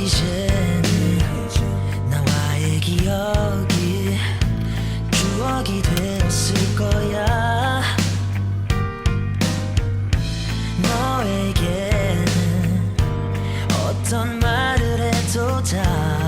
이젠 나와의 기억이 추억이 됐을 거야. 너에게 어떤 말을 해도 다